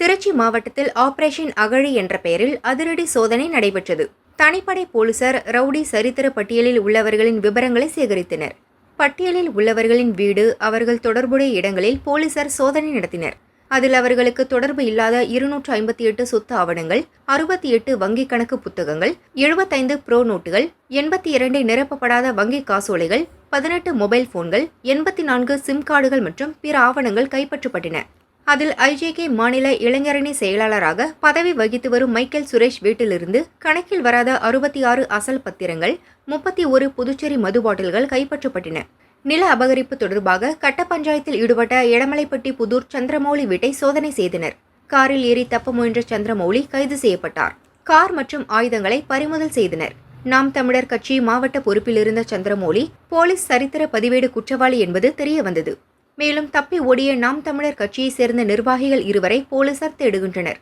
திருச்சி மாவட்டத்தில் ஆபரேஷன் அகழி என்ற பெயரில் அதிரடி சோதனை நடைபெற்றது. தனிப்படை போலீசார் ரவுடி சரித்திர பட்டியலில் உள்ளவர்களின் விவரங்களை சேகரித்தனர். பட்டியலில் உள்ளவர்களின் வீடு அவர்கள் தொடர்புடைய இடங்களில் போலீசார் சோதனை நடத்தினர். அதில் அவர்களுக்கு தொடர்பு இல்லாத இருநூற்று ஐம்பத்தி எட்டு சொத்து ஆவணங்கள் அறுபத்தி எட்டு வங்கிக் கணக்கு புத்தகங்கள் எழுபத்தைந்து ப்ரோ நோட்டுகள் எண்பத்தி இரண்டு நிரப்பப்படாத வங்கி காசோலைகள் பதினெட்டு மொபைல் போன்கள் எண்பத்தி நான்கு சிம் கார்டுகள் மற்றும் பிற ஆவணங்கள் கைப்பற்றப்பட்டன. அதில் ஐஜேகே மாநில இளைஞரணி செயலாளராக பதவி வகித்து வரும் மைக்கேல் சுரேஷ் வீட்டிலிருந்து கணக்கில் வராத அறுபத்தி ஆறு அசல் பத்திரங்கள் முப்பத்தி ஒரு புதுச்சேரி மது பாட்டில்கள் கைப்பற்றப்பட்டன. நில அபகரிப்பு தொடர்பாக கட்ட பஞ்சாயத்தில் ஈடுபட்ட எடமலைப்பட்டி புதூர் சந்திரமௌலி வீட்டை சோதனை செய்தனர். காரில் ஏறி தப்ப முயன்ற சந்திரமௌலி கைது செய்யப்பட்டார். கார் மற்றும் ஆயுதங்களை பறிமுதல் செய்தனர். நாம் தமிழர் கட்சி மாவட்ட பொறுப்பில் இருந்த சந்திரமௌலி போலீஸ் சரித்திர பதிவேடு குற்றவாளி என்பது தெரியவந்தது. மேலும் தப்பி ஓடிய நாம் தமிழர் கட்சியைச் சேர்ந்த நிர்வாகிகள் இருவரை போலீசார் தேடுகின்றனர்.